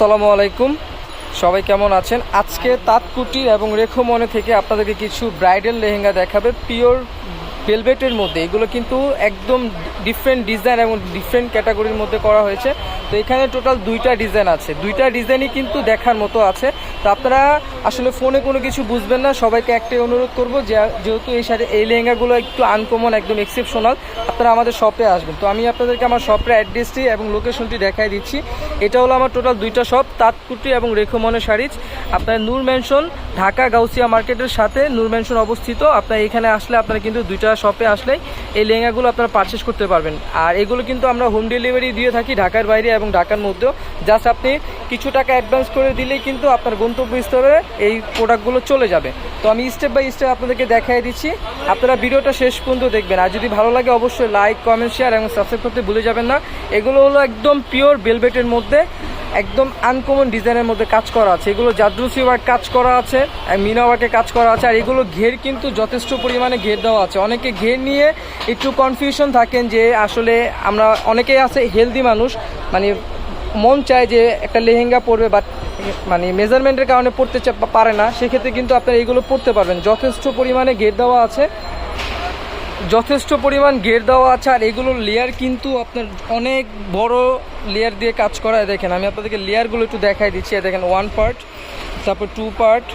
আসসালামু আলাইকুম। সবাই কেমন আছেন? আজকে তাঁতকুটির এবং রেখমনে থেকে আপনাদেরকে কিছু ব্রাইডাল লেহেঙ্গা দেখাবে। পিওর ভেলভেটের মধ্যে। এগুলো কিন্তু একদম ডিফারেন্ট ডিজাইন এবং ডিফারেন্ট ক্যাটাগরির মধ্যে করা হয়েছে। তো এখানে টোটাল দুইটা ডিজাইন আছে। দুইটা ডিজাইনই কিন্তু দেখার মতো আছে। তো আপনারা আসলে ফোনে কোনো কিছু বুঝবেন না। সবাইকে একটাই অনুরোধ করব যেহেতু এই সাথে এই লেহেঙ্গাগুলো একটু আনকমন একদম এক্সেপশনাল আপনারা আমাদের শপে আসবেন। তো আমি আপনাদেরকে আমার শপের অ্যাড্রেসটি এবং লোকেশনটি দেখাই দিচ্ছি। এটা হলো আমার টোটাল দুইটা শপ তাঁতকুটি এবং রেখমনে শাড়িজ আপনার নূর ম্যানশন ঢাকা গাউসিয়া মার্কেটের সাথে নূর ম্যানশন অবস্থিত। আপনার এখানে আসলে আপনারা কিন্তু দুইটা শপে আসলে এই লেহেঙ্গাগুলো আপনারা পারচেস করতে পারবেন। আর এগুলো কিন্তু আমরা হোম ডেলিভারি দিয়ে থাকি ঢাকার বাইরে এবং ঢাকার মধ্যেও। জাস্ট আপনি কিছু টাকা অ্যাডভান্স করে দিলেই কিন্তু আপনার গন্তব্যস্থলে এই প্রোডাক্টগুলো চলে যাবে। তো আমি স্টেপ বাই স্টেপ আপনাদেরকে দেখাই দিচ্ছি। আপনারা ভিডিওটা শেষ পর্যন্ত দেখবেন। আর যদি ভালো লাগে অবশ্যই লাইক কমেন্ট শেয়ার এবং সাবস্ক্রাইব করতে ভুলে যাবেন না। এগুলো হলো একদম পিওর বেলভেটের মধ্যে। একদম আনকমন ডিজাইনের মধ্যে কাজ করা আছে। এগুলো জাদ্রুসি ওয়ার্ক কাজ করা আছে মিনা ওয়ার্কে কাজ করা আছে। আর এগুলো ঘের কিন্তু যথেষ্ট পরিমাণে ঘের দেওয়া আছে। অনেকে ঘের নিয়ে একটু কনফিউশন থাকেন যে আসলে আমরা, অনেকেই আছে হেলদি মানুষ মানে মন চায় যে একটা লেহেঙ্গা পরবে বাট মানে মেজারমেন্টের কারণে পড়তে পারে না। সেক্ষেত্রে কিন্তু আপনারা এগুলো পড়তে পারবেন। যথেষ্ট পরিমাণে ঘের দেওয়া আছে। যথেষ্ট পরিমাণ গের দেওয়া আছে আর এগুলোর লেয়ার কিন্তু আপনার অনেক বড় লেয়ার দিয়ে কাজ করা দেখেন, আমি আপনাদেরকে লেয়ারগুলো একটু দেখাই দিচ্ছি। দেখেন ওয়ান পার্ট তারপর টু পার্ট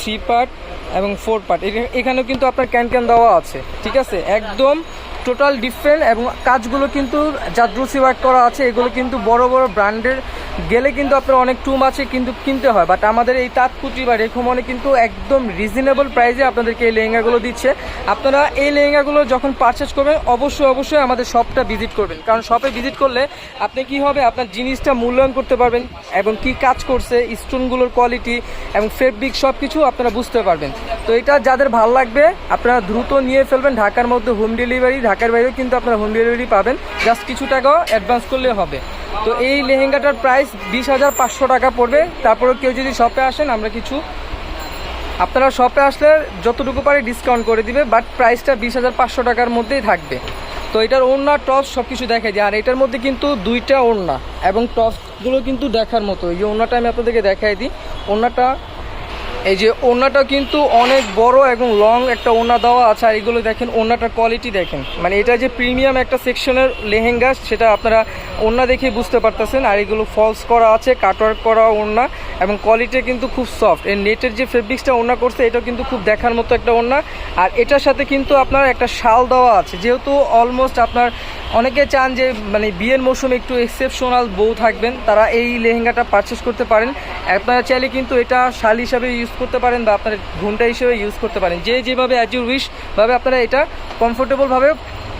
থ্রি পার্ট এবং ফোর পার্ট এখানেও কিন্তু আপনার ক্যান ক্যান দেওয়া আছে, ঠিক আছে? একদম টোটাল ডিফারেন্ট এবং কাজগুলো কিন্তু জাদ্রুসি ওয়ার্ক করা আছে। এগুলো কিন্তু বড় বড় ব্র্যান্ডের গেলে কিন্তু আপনার অনেক টুম আছে কিন্তু কিনতে হয় বাট আমাদের এই তাঁতকুটি বা রেখমনে কিন্তু একদম রিজনেবল প্রাইসে আপনাদেরকে এই লেহেঙ্গাগুলো দিচ্ছে। আপনারা এই লেহেঙ্গাগুলো যখন পারচেস করবেন, অবশ্যই অবশ্যই আমাদের শপটা ভিজিট করবেন। কারণ শপে ভিজিট করলে আপনি কি হবে? আপনার জিনিসটা মূল্যায়ন করতে পারবেন এবং কি কাজ করছে, স্টোনগুলোর কোয়ালিটি এবং ফেব্রিক সব কিছু আপনারা বুঝতে পারবেন। তো এটা যাদের ভালো লাগবে, আপনারা দ্রুত নিয়ে ফেলবেন। ঢাকার মধ্যে হোম ডেলিভারি ঢাকার বাইরেও কিন্তু আপনারা হোম ডেলিভারি পাবেন। জাস্ট কিছু টাকাও অ্যাডভান্স করলে হবে। তো এই লেহেঙ্গাটার প্রাইস বিশ হাজার পাঁচশো টাকা পড়বে। তারপরে কেউ যদি শপে আসেন, আমরা কিছু আপনারা শপে আসলে যতটুকু পারে ডিসকাউন্ট করে দিবে বাট প্রাইসটা বিশ হাজার পাঁচশো টাকার মধ্যেই থাকবে। তো এটার ওড়না টপ সব কিছু দেখা দিই। আর এটার মধ্যে কিন্তু দুইটা ওড়না এবং টপগুলো কিন্তু দেখার মতো। এই ওড়নাটা আমি আপনাদেরকে দেখাই দিই। ওড়নাটা এই যে ওড়নাটা কিন্তু অনেক বড় এবং লং একটা ওড়না দেওয়া আছে, আর এগুলো দেখেন, ওড়নাটার কোয়ালিটি দেখেন। মানে এটা যে প্রিমিয়াম একটা সেকশনের লেহেঙ্গা, সেটা আপনারা ওড়না দেখে বুঝতে পারতেছেন। আর এগুলো ফলস করা আছে কাটওয়ার্ক করা ওড়না, এবং কোয়ালিটি কিন্তু খুব সফট এর নেটের যে ফেব্রিক্সটা ওড়না করছে এটা কিন্তু খুব দেখার মতো একটা ওড়না। আর এটার সাথে কিন্তু আপনার একটা শাল দেওয়া আছে। যেহেতু অলমোস্ট আপনার অনেকে চান যে মানে বিয়ের মৌসুমে একটু এক্সেপশনাল বউ থাকবেন, তারা এই লেহেঙ্গাটা পারচেস করতে পারেন। আপনারা চাইলে কিন্তু এটা শাল হিসাবে ইউজ করতে পারেন বা আপনার ঘুমটা হিসেবে ইউজ করতে পারেন। যে যেভাবে অ্যাজ ইউ উইশ ভাবে আপনারা এটা কমফোর্টেবলভাবে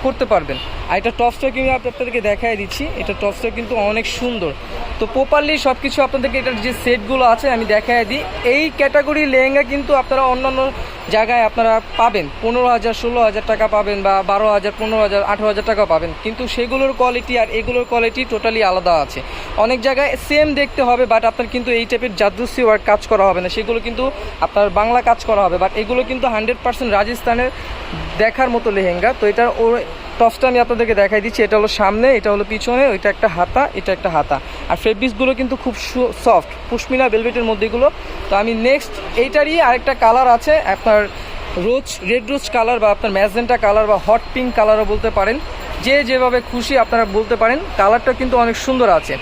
করতে পারবেন। আর এটা টপসটা কিন্তু আপনাদেরকে দেখাই দিচ্ছি। এটা টপসটা কিন্তু অনেক সুন্দর। তো প্রপারলি সব কিছু আপনাদেরকে এটার যে সেটগুলো আছে, আমি দেখাই দিই। এই ক্যাটাগরি লেহেঙ্গা কিন্তু আপনারা অন্যান্য জায়গায় আপনারা পাবেন। পনেরো হাজার, ষোলো হাজার টাকা পাবেন বা বারো হাজার, পনেরো হাজার, আঠেরো হাজার টাকা পাবেন। কিন্তু সেগুলোর কোয়ালিটি আর এগুলোর কোয়ালিটি টোটালি আলাদা আছে। অনেক জায়গায় সেম দেখতে হবে বাট আপনার কিন্তু এই টাইপের জাদুসি ওয়ার্ক কাজ করা হবে না। সেগুলো কিন্তু আপনার বাংলা কাজ করা হবে বাট এগুলো কিন্তু হান্ড্রেড পার্সেন্ট রাজস্থানের দেখার মতো লেহেঙ্গা। তো এটা ওর টপসটা আমি আপনাদেরকে দেখাই দিচ্ছি। এটা হলো সামনে, এটা হলো পিছনে, ওইটা একটা হাতা, এটা একটা হাতা। আর ফেব্রিক্সগুলো কিন্তু খুব সফট পুষ্মিনা বেলভেটের মধ্যেগুলো তো আমি নেক্সট এইটারই আরেকটা কালার আছে, আপনার রোজ রেড রোজ কালার বা আপনার ম্যাজেন্টা কালার বা হট পিঙ্ক কালারও বলতে পারেন। যে যেভাবে খুশি আপনারা বলতে পারেন। কালারটা কিন্তু অনেক সুন্দর আছে।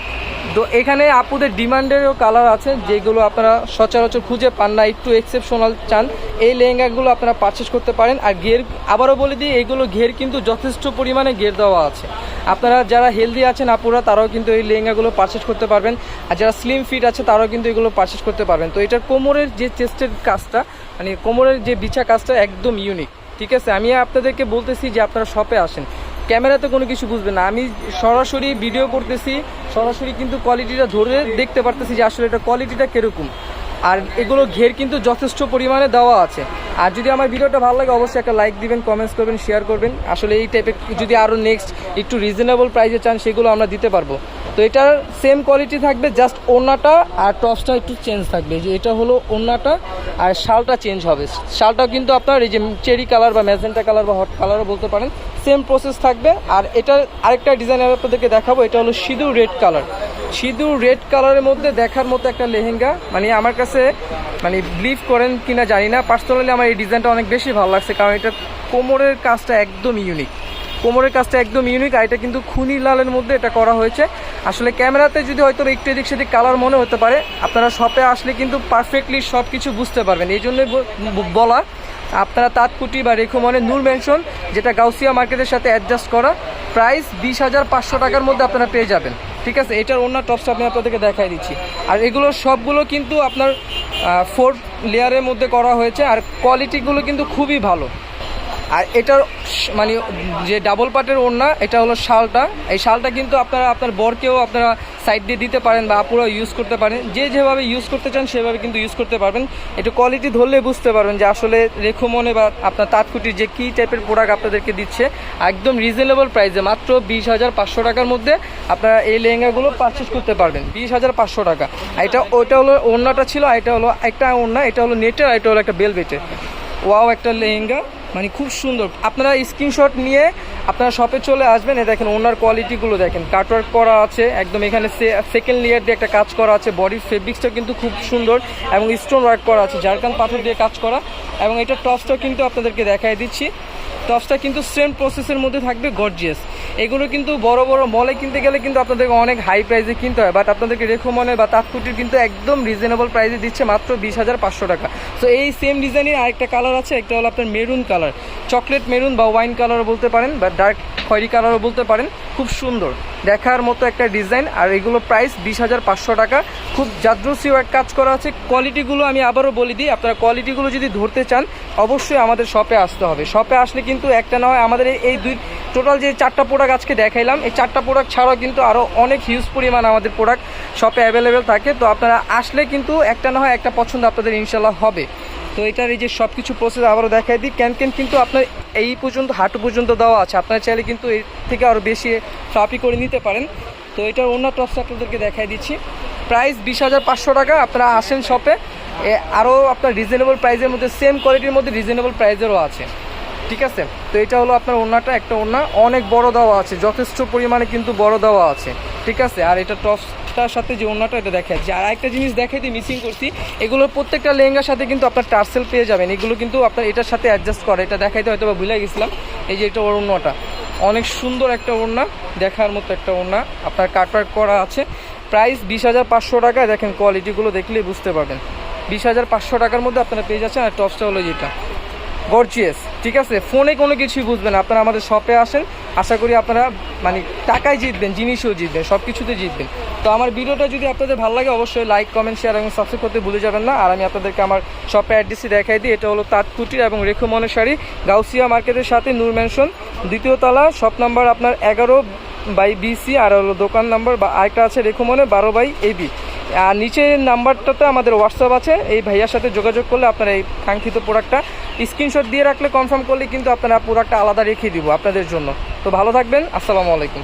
তো এখানে আপুদের ডিমান্ডেরও কালার আছে, যেগুলো আপনারা সচরাচর খুঁজে পান না, একটু এক্সেপশনাল চান। এই লেহেঙ্গাগুলো আপনারা পারচেস করতে পারেন। আর ঘের, আবারও বলে দিই, এগুলো ঘের কিন্তু যথেষ্ট পরিমাণে ঘের দেওয়া আছে। আপনারা যারা হেলদি আছেন আপুরা, তারাও কিন্তু এই লেহেঙ্গাগুলো পারচেস করতে পারবেন। আর যারা স্লিম ফিট আছে, তারাও কিন্তু এগুলো পারচেস করতে পারবেন। তো এটার কোমরের যে চেস্টের কাজটা মানে কোমরের যে বিছা কাজটা, একদম ইউনিক ঠিক আছে? আমি আপনাদেরকে বলতেছি যে আপনারা শপে আসেন। ক্যামেরাতে কোনো কিছু বুঝবে না। আমি সরাসরি ভিডিও করতেছি, সরাসরি কিন্তু কোয়ালিটিটা ধরে দেখতে পারতেছি যে আসলে এটা কোয়ালিটিটা কীরকম। আর এগুলো ঘের কিন্তু যথেষ্ট পরিমাণে দেওয়া আছে। আর যদি আমার ভিডিওটা ভালো লাগে, অবশ্যই একটা লাইক দিবেন কমেন্টস করবেন শেয়ার করবেন। আসলে এই টাইপের যদি আরও নেক্সট একটু রিজনেবল প্রাইসে চান, সেগুলো আমরা দিতে পারব। তো এটার সেম কোয়ালিটি থাকবে জাস্ট ওড়নাটা আর টপসটা একটু চেঞ্জ থাকবে। যে এটা হলো ওড়নাটা আর শালটা চেঞ্জ হবে। শালটাও কিন্তু আপনার এই যে চেরি কালার বা ম্যাজেন্টা কালার বা হট কালারও বলতে পারেন সেম প্রসেস থাকবে। আর এটা আরেকটা ডিজাইন আমি আপনাদেরকে দেখাবো, এটা হলো সিঁদুর রেড কালার সিঁদুর রেড কালারের মধ্যে দেখার মতো একটা লেহেঙ্গা মানে আমার কাছে মানে বিলিভ করেন কিনা জানি না। পার্সোনালি আমার এই ডিজাইনটা অনেক বেশি ভালো লাগছে, কারণ এটা কোমরের কাজটা একদম ইউনিক কোমরের কাজটা একদম ইউনিক আর এটা কিন্তু খুনি লালের মধ্যে এটা করা হয়েছে। আসলে ক্যামেরাতে যদি হয়তো একটু এদিক সেদিক কালার মনে হতে পারে, আপনারা শপে আসলে কিন্তু পারফেক্টলি সব কিছু বুঝতে পারবেন। এই জন্যই বলা, আপনারা তাঁতকুটি বা রেখুমনে নূর মেনশন যেটা গাউসিয়া মার্কেটের সাথে অ্যাডজাস্ট করা প্রাইস বিশ হাজার পাঁচশো টাকার মধ্যে আপনারা পেয়ে যাবেন। ঠিক আছে? এটার অন্য টপসটা আমি আপনাদেরকে দেখাই দিচ্ছি। আর এগুলো সবগুলো কিন্তু আপনার ফোর লেয়ারের মধ্যে করা হয়েছে, আর কোয়ালিটিগুলো কিন্তু খুবই ভালো। আর এটার মানে যে ডাবল পাটের ওড়না, এটা হলো শালটা। এই শালটা কিন্তু আপনারা আপনার বরকেও আপনারা সাইড দিয়ে দিতে পারেন বা আপুরা ইউজ করতে পারেন। যে যেভাবে ইউজ করতে চান, সেভাবে কিন্তু ইউজ করতে পারবেন। একটু কোয়ালিটি ধরলে বুঝতে পারবেন যে আসলে রেখো মনে বা আপনার তাঁতকুটির যে কী টাইপের প্রোডাক্ট আপনাদেরকে দিচ্ছে, একদম রিজনেবল প্রাইসে মাত্র বিশ হাজার পাঁচশো টাকার মধ্যে আপনারা এই লেহেঙ্গাগুলো পারচেস করতে পারবেন। বিশ হাজার পাঁচশো টাকা। এটা, ওটা হলো ওড়নাটা ছিল এটা হলো একটা ওড়না, এটা হলো নেটের এটা হলো একটা বেলভেটের ওয়াও একটা লেহেঙ্গা। মানে খুব সুন্দর। আপনারা স্ক্রিনশট নিয়ে আপনারা শপে চলে আসবেন দেখেন ওনার কোয়ালিটিগুলো দেখেন। কাটওয়ার্ক করা আছে, একদম এখানে সেকেন্ড লেয়ার দিয়ে একটা কাজ করা আছে বডির ফেব্রিক্সটা কিন্তু খুব সুন্দর এবং স্টোন ওয়ার্ক করা আছে জারকান পাথর দিয়ে কাজ করা এবং এটা টপসটা কিন্তু আপনাদেরকে দেখাই দিচ্ছি। টপসটা কিন্তু সেম প্রসেসের মধ্যে থাকবে গর্জিয়াস এগুলো কিন্তু বড় বড় মলে কিনতে গেলে কিন্তু আপনাদেরকে অনেক হাই প্রাইসে কিনতে হয় বাট আপনাদেরকে রেখো মনে বা তাঁতকুটির কিন্তু একদম রিজনেবল প্রাইসে দিচ্ছে মাত্র বিশ হাজার পাঁচশো টাকা। তো এই সেম ডিজাইনের আরেকটা কালার আছে, একটা হলো আপনার মেরুন কালার চকলেট মেরুন বা ওয়াইন কালারও বলতে পারেন, বা ডার্ক খয়েরি কালারও বলতে পারেন, খুব সুন্দর। দেখার মতো একটা ডিজাইন আর এগুলো প্রাইস বিশ হাজার পাঁচশো টাকা। খুব জাদ্রসিও এক কাজ করা আছে কোয়ালিটিগুলো আমি আবারও বলে দিই, আপনারা কোয়ালিটিগুলো যদি ধরতে চান, অবশ্যই আমাদের শপে আসতে হবে। শপে আসলে কিন্তু একটা না হয় আমাদের এই- এই দুই টোটাল যে চারটা প্রোডাক্ট আজকে দেখাইলাম, এই চারটা প্রোডাক্ট ছাড়াও কিন্তু আরও অনেক হিউজ পরিমাণ আমাদের প্রোডাক্ট শপে অ্যাভেলেবেল থাকে। তো আপনারা আসলে কিন্তু একটা না হয় একটা পছন্দ আপনাদের ইনশাল্লাহ হবে। তো এটার এই যে সব কিছু প্রসেস আবারও দেখাই দিই। ক্যান ক্যান কিন্তু আপনার এই পর্যন্ত, হাঁটু পর্যন্ত দেওয়া আছে। আপনারা চাইলে কিন্তু এর থেকে আরও বেশি ফ্লাপি করে নিতে পারেন। তো এটার অন্য টপস আপনাদেরকে দেখাই দিচ্ছি। প্রাইস বিশ হাজার পাঁচশো টাকা, আপনারা আসেন শপে আরও আপনার রিজনেবল প্রাইসের মধ্যে সেম কোয়ালিটির মধ্যে রিজনেবল প্রাইসেরও আছে। ঠিক আছে? তো এটা হলো আপনার ওড়নাটা, একটা ওড়না। অনেক বড় দেওয়া আছে, যথেষ্ট পরিমাণে কিন্তু বড় দেওয়া আছে। ঠিক আছে? আর এটা টপসটার সাথে যে ওড়নাটা, এটা দেখা যাচ্ছে আর একটা জিনিস দেখাই দিই মিসিং করছি এগুলোর প্রত্যেকটা লেহেঙ্গার সাথে কিন্তু আপনার টার্সেল পেয়ে যাবেন। এগুলো কিন্তু আপনার এটার সাথে অ্যাডজাস্ট করে। এটা দেখাইতে হয়তো বা ভুলে গেছিলাম। এই যে এটা ওর ওড়নাটা। অনেক সুন্দর একটা ওড়না। দেখার মতো একটা ওড়না। আপনার কাটওয়ার্ক করা আছে। প্রাইস বিশ হাজার পাঁচশো টাকা দেখেন কোয়ালিটিগুলো দেখলেই বুঝতে পারবেন। বিশ হাজার পাঁচশো টাকার মধ্যে আপনারা পেয়ে যাচ্ছেন। আর টপসটা হলো যেটা। গর্জিয়াস ঠিক আছে? ফোনে কোনো কিছুই বুঝবেন আপনারা আমাদের শপে আসেন, আশা করি আপনারা মানে টাকায় জিতবেন, জিনিসও জিতবেন সব কিছুতে জিতবেন। তো আমার ভিডিওটা যদি আপনাদের ভালো লাগে, অবশ্যই লাইক কমেন্ট শেয়ার এবং সাবস্ক্রাইব করতে ভুলে যাবেন না। আর আমি আপনাদেরকে আমার শপে অ্যাড্রেসটি দেখাই দিই, এটা হলো তাঁতকুটির এবং রেখো মনে শাড়ি গাউসিয়া মার্কেটের সাথে নূর ম্যানশন দ্বিতীয় তলা শপ নাম্বার আপনার এগারো বাই বিসি আর হলো দোকান নাম্বার বা আরেকটা আছে রেখো মনে, বারো বাই এবি আর নিচের নাম্বারটাতে আমাদের হোয়াটসঅ্যাপ আছে, এই ভাইয়ার সাথে যোগাযোগ করলে আপনারা এই কাঙ্ক্ষিত প্রোডাক্টটা স্ক্রিনশট দিয়ে রাখলে কনফার্ম করলে কিন্তু আপনারা প্রোডাক্টটা আলাদা রেখে দিব আপনাদের জন্য। তো ভালো থাকবেন, আসসালামু আলাইকুম।